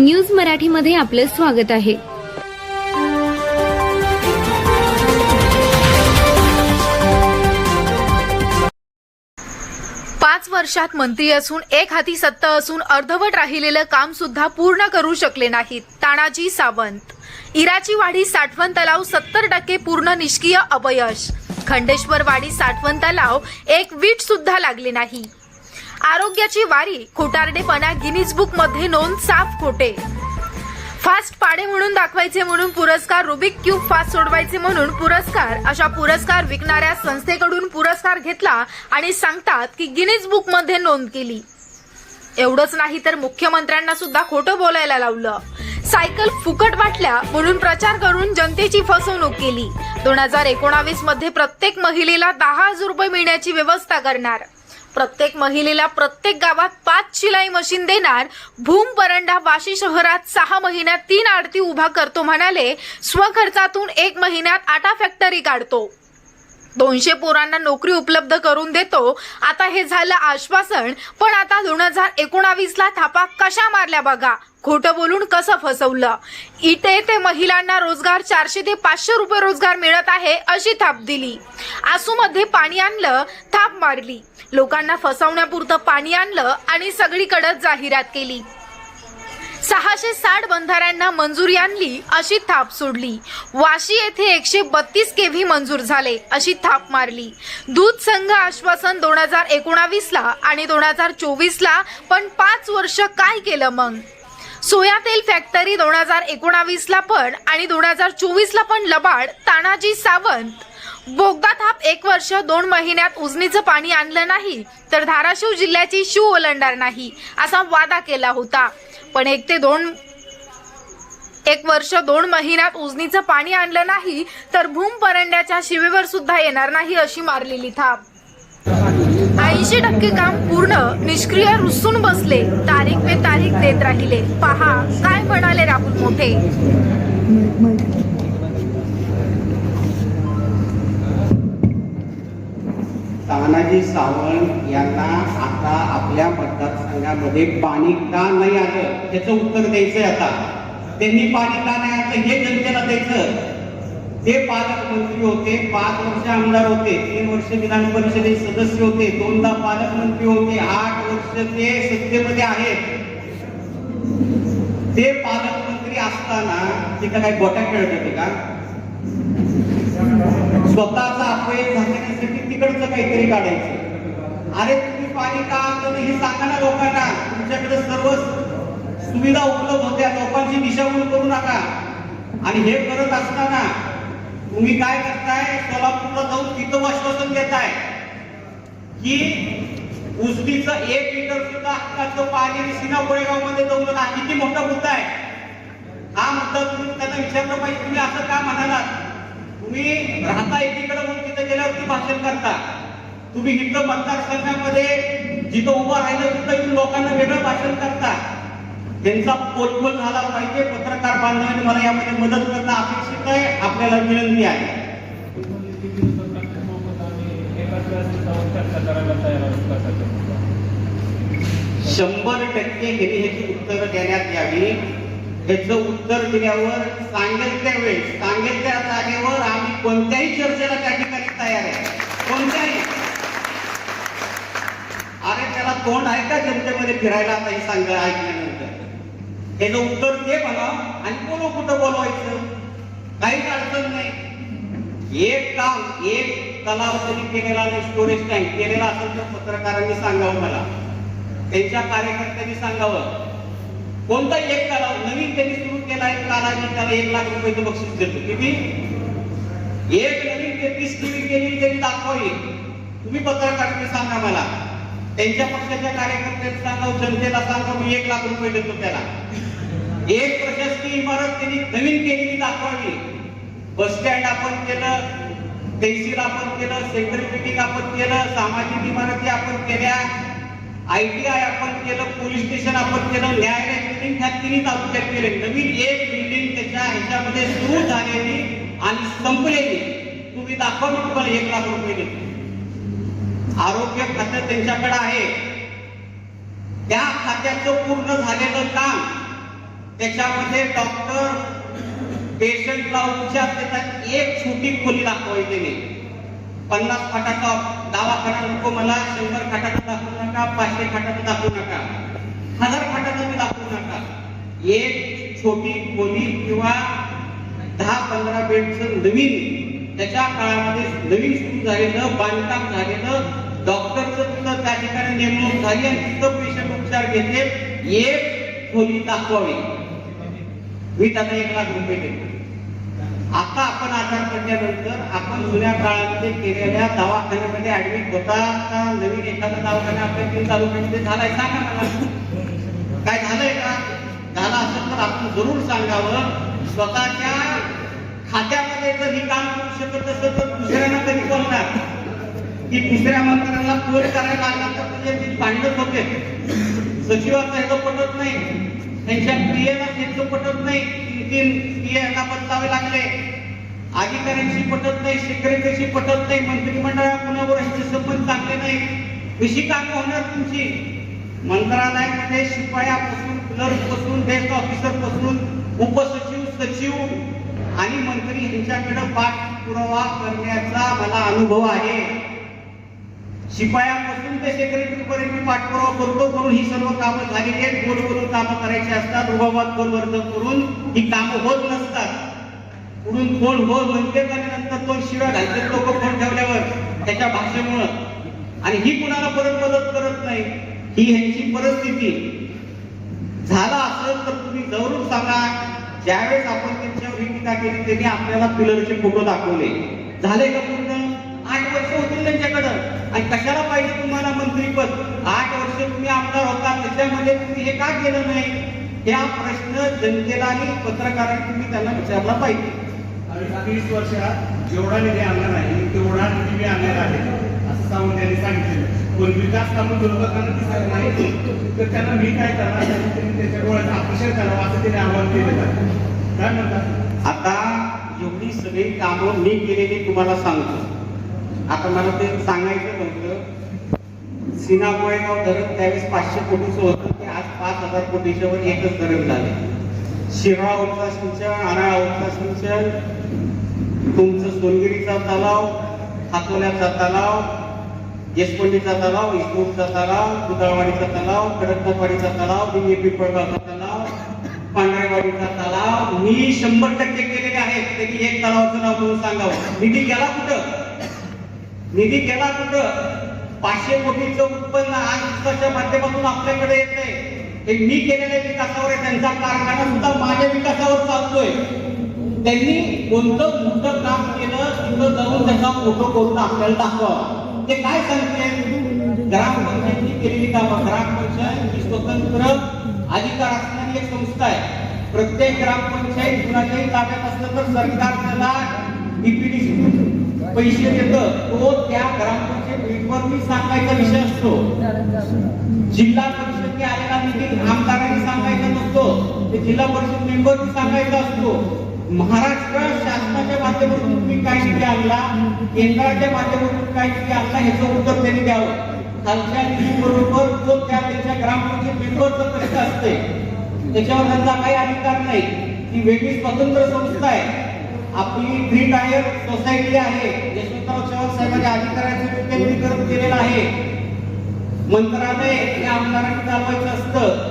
News मराठीमध्ये आपलं स्वागत आहे. पाच वर्षात मंत्री असून एक हाती सत्ता असून अर्धवट राहिलेलं काम सुद्धा पूर्ण करू शकले नाहीत तानाजी सावंत. इराची वाडी साठवण तलाव सत्तर टक्के पूर्ण निष्क्रिय अपयश. खंडेश्वर वाडी साठवण तलाव एक वीट सुद्धा लागले नाही. आरोग्याची वारी खोटारडेपणा गिनीज बुकमध्ये नोंद साफ खोटे. फास्ट पाडे म्हणून दाखवायचे म्हणून पुरस्कार रुबिक क्यूब फास्ट सोडवायचे म्हणून पुरस्कार अशा पुरस्कार विकणाऱ्या संस्थेकडून पुरस्कार घेतला आणि सांगतात की गिनीज बुकमध्ये नोंद केली. एवढंच नाही तर मुख्यमंत्र्यांना सुद्धा खोटं बोलायला लावलं. सायकल फुकट वाटल्या म्हणून प्रचार करून जनतेची फसवणूक केली. दोन हजार एकोणावीसमध्ये प्रत्येक महिलेला दहा हजार रुपये मिळण्याची व्यवस्था करणार. प्रत्येक महिलेला प्रत्येक गावात पाच शिलाई मशीन देणार. भूम परंडा वाशी शहरात सहा महिन्यात तीन आरती उभा करतो म्हणाले. स्वखर्चातून एक महिन्यात आटा फॅक्टरी काढतो. दोनशे पोरांना नोकरी उपलब्ध करून देतो. आता हे झालं आश्वासन. पण आता दोन हजार एकोणावीस ला थापा कशा मारल्या बघा? खोटं बोलून कसं फसवलं? इथे ते महिलांना रोजगार चारशे ते पाचशे रुपये रोजगार मिळत आहे अशी थाप दिली. आसूमध्ये पाणी आणलं थाप मारली. लोकांना फसवण्यापुरतं पाणी आणलं आणि सगळीकडे जाहिरात केली. सहाशे साठ बंधाऱ्यांना मंजुरी आणली अशी थाप सोडली. वाशी येथे एकशे बत्तीस केव्ही मंजूर झाले अशी थाप मारली. दूध संघ आश्वासन दोन हजार एकोणावीस ला आणि दोन हजार चोवीस ला पण पाच वर्ष काय केलं मग? सोया तेल फॅक्टरी दोन हजार एकोणावीस ला पण आणि दोन हजार चोवीस ला पण लबाड तानाजी सावंत. बोगदा थाप एक वर्ष दोन महिन्यात उजनीचं पाणी आणलं नाही तर धाराशिव जिल्ह्याची शू ओलंडार नाही असा वादा केला होता. पण एक ते दोन एक वर्ष दोन महिन्यात उजनीचं पाणी आणलं नाही तर भूम परंड्याच्या शिवेवर सुद्धा येणार नाही अशी मारलेली थाप. ऐंशी टक्के काम पूर्ण निष्क्रिय रुसून बसले तारीख पे तारीख देत राहिले. पहा काय म्हणाले राहुल मोठे? तानाजी सावंत यांना आता आपल्या मतदारसंघामध्ये पाणी का नाही आलं? त्याचं उत्तर द्यायचंय आता. त्यांनी पाणी का नाही आलं हे जनतेला द्यायचं. ते पालकमंत्री होते पाच वर्ष आमदार होते तीन वर्ष विधान परिषदे सदस्य होते दोनदा पालकमंत्री होते आठ वर्ष ते सत्तेमध्ये आहेत. ते पालकमंत्री असताना तिथं काही गोट्या खेळत होते का? स्वतःचा अपयश झाकण्यासाठी तिकडचं काहीतरी काढायचं. अरे तुम्ही पाणी का आणलं हे सांगा ना लोकांना. तुमच्याकडे सर्व सुविधा उपलब्ध होत्या. लोकांची दिशाभूल करू नका. आणि हे करत असताना तुम्ही काय करताय? सोलापूरला जाऊन तिथं आश्वासन देताय की उजनीचं एक लिटर सुद्धा हक्काचं पाणी सिना कोळेगावमध्ये जाऊन हा किती मोठा मुद्दा आहे. हा मुद्दा तुम्ही त्यांना विचारलं पाहिजे. तुम्ही असं का म्हणालात? तुम्ही राहता एकीकडे म्हणून तिथे गेल्यावरती भाषण करता. तुम्ही इथं मतदारसंघामध्ये जिथं उभं राहिलं तिथं लोकांना वेगळं भाषण करता. त्यांचा पोलखोल झाला पाहिजे पत्रकार बांधवांनी मला यामध्ये मदत करणं अपेक्षित आहे आपल्याला विनंती आहे. शंभर टक्के हे ह्याची उत्तर देण्यात यावी. ह्याचं उत्तर दिल्यावर सांगेल त्या वेळेस सांगेल त्या जागेवर तयार आहे. कोणत्याही. अरे त्याला तोंड आहे का जनतेमध्ये फिरायला? आता हे सांग ऐकल्यानंतर त्याचं उत्तर ते म्हणा आणि बोलू कुठं बोलवायचं? काहीच अडचण नाही. एक काम एक तलाव जरी केलेला नाही स्टोरेज टँक केलेला असेल तर पत्रकारांनी सांगावं मला. त्यांच्या कार्यकर्त्यांनी सांगावं. कोणता एक तलाव? नवीन त्यांनी सुरू केला एक तलाव त्याला एक लाख रुपयाचं बक्षीस देतो. किती? एक नवीन टीव्ही केली त्यांनी दाखवावी तुम्ही पत्रकारांनी सांगा मला. त्यांच्या पक्षाच्या कार्यकर्त्यांना सांगावं जनतेला सांगा मी एक लाख रुपये देतो त्याला. एक प्रशासकीय इमारत त्यांनी नवीन केलेली दाखवावी. बस स्टँड आपण केलं तहसील आपण केलं सेंट्रल बिल्डिंग आपण केलं सामाजिक इमारती आपण केल्या आय टी आय आपण केलं पोलीस स्टेशन आपण केलं न्यायालय बिल्डिंग ह्या तिन्ही तालुक्यात केले. नवीन एक बिल्डिंग त्याच्या ह्याच्यामध्ये सुरू झालेली आणि संपलेली. तुम्ही दाखवा मी तुम्हाला एक लाख रुपये देतो. आरोग्य खातं त्यांच्याकडे आहे. त्या खात्याचं पूर्ण झालेलं काम त्याच्यामध्ये डॉक्टर पेशंटला उपचार देतात. एक छोटी खोली दाखवायची नाही. पन्नास खाटाचा दवाखाना नको मला शंभर खाटाचा दाखवू नका पाचशे खाटाचं दाखवू नका हजार खाटाचा मी दाखवू नका. एक छोटी खोली किंवा दहा पंधरा बेडचं नवीन त्याच्या काळामध्ये नवीन सुरू झालेलं बांधकाम झालेलं डॉक्टरचं सुद्धा त्या ठिकाणी नेमणूक झाली आणि तिथं पेशंट उपचार घेते एक खोली दाखवावी. मी त्यांना एक लाख रुपये देतो. आता आपण आजार पडल्यानंतर आपण जुन्या काळामध्ये केलेल्या दवाखान्यामध्ये ऍडमिट होता का? नवीन एखादा दवाखाना आपल्या तीन तालुक्यामध्ये झालाय? सांगा मला. काय झालंय का? झालं असेल तर आपण जरूर सांगावं. स्वतःच्या खात्यात जर काम करू शकत असेल तर दुसऱ्यांना तरी बोलणार की दुसऱ्या मंत्र्यांना फोन करायला लागला तर म्हणजे तुझे भांडत होते सचिवाचं ह्याचं पटत नाही. त्यांच्या क्रियेला त्यांचं पटत नाही. तीन क्रियांना बदलावे लागले. अधिकाऱ्यांशी पटत नाही शेतकऱ्यांशी पटत नाही मंत्रिमंडळा कोणावर ह्याचे संबंध चांगले नाही. कशी कामं होणार तुमची? मंत्रालयामध्ये शिपायापासून क्लर्कपासून डेस्क ऑफिसरपासून उपसचिव सचिव आणि मंत्री यांच्याकडे पाठपुरावा करण्याचा मला अनुभव आहे. शिपायापासून ते सेक्रेटरी पर्यंत पाठपुरावा करतो करून ही सर्व कामं झालेली आहेत. गोड करून कामं करायची असतात रुबाबात गोलवर्धन करून ही कामं होत नसतात. पुढून कोण हो म्हणते आणि नंतर कोण शिव्या घालते लोक फोन ठेवल्यावर त्याच्या भाषेमुळं. आणि ही कुणाला परत मदत करत नाही ही ह्यांची परिस्थिती. झाला असेल तर तुम्ही जरूर सांगा. ज्यावेळेस आपण त्यांच्यावर ही केली? त्यांनी आपल्याला पिलरचे फोटो दाखवले. झाले का पूर्ण? आठ वर्ष होतील त्यांच्याकडं. आणि कशाला पाहिजे तुम्हाला मंत्रीपद? आठ वर्ष तुम्ही आमदार होता त्याच्यामध्ये तुम्ही हे का केलं नाही? हा प्रश्न जनतेला आणि पत्रकारांनी तुम्ही त्यांना विचारला पाहिजे. आणि तीस वर्षात जेवढा निधी आणला नाही तेवढा निधी मी आणणार आहे. असं सांगून त्यांनी सांगितलं पण विकास कामं विरोधकांना दिसत नाही तर त्यांना मी काय करणार? त्यांनी त्याच्या डोळ्याचं ऑपरेशन करावं असं त्यांनी आव्हान केलं काय म्हणतात आता एवढी सगळी कामं मी केलेली तुम्हाला सांगतो. आता मला ते सांगायचं म्हटलं सिना गोळेगाव धरण त्यावेळेस पाचशे कोटीचं होतं ते आज पाच हजार कोटीच्या वर एकच धरण झाले. शिराळा होता सिंचन आराळा होता सिंचन तुमचं सोनगिरीचा तलाव हातोल्याचा तलाव येसपंडीचा तलाव इस्कोटचा तलाव दुधाळवाडीचा तलाव कडकपाडीचा तलाव दिंगे पिंपळगावचा तलाव पांढरेवाडीचा तलाव. मी शंभर टक्के केलेले आहेत. त्याची एक तलावाचं नाव म्हणून सांगावं. निधी गेला कुठं? निधी गेला कुठं? पाचशे कोटीचं उत्पन्न आज विकासाच्या माध्यमातून आपल्याकडे येत हे मी केलेल्या विकासावर आहे. त्यांचा कारखाना सुद्धा माझ्या विकासावर चालतोय. त्यांनी कोणतं मोठं काम केलं तिथं जाऊन त्याचा फोटो करून आपल्याला दाखवा ते काय सांगते ग्रामपंचायतनी केलेली कामं. ग्रामपंचायत पंचायत स्वतंत्र अधिकार असणारी एक संस्था आहे. प्रत्येक ग्रामपंचायत कुणाच्याही ताब्यात असलं तर सरकार त्याला पैसे देत. तो त्या ग्रामपंचायत मीटवरती सांगायचा विषय असतो. जिल्हा परिषदने आलेला निधी आमदारांनी सांगायचा नसतो. ते जिल्हा परिषद मेंबरनी सांगायचा असतो. महाराष्ट्र शासनाच्या माध्यमातून तुम्ही काय निधी आणला? केंद्राच्या माध्यमातून काय निधी आणला? ह्याचं उत्तर त्यांनी द्यावं. त्यांच्या निधी बरोबर जो त्या त्यांच्या ग्रामपंचायत मेंबरचा प्रश्न असते त्याच्यावर त्यांचा काही अधिकार नाही. ती वेगळी स्वतंत्र संस्था आहे. आपली थ्री टायर सोसायटी आहे. यशवंतराव चव्हाण साहेबांच्या अधिकाऱ्यांचं विकेंद्रीकरण केलेलं आहे. मंत्रालय हे आमदारांनी चालवायचं असतं.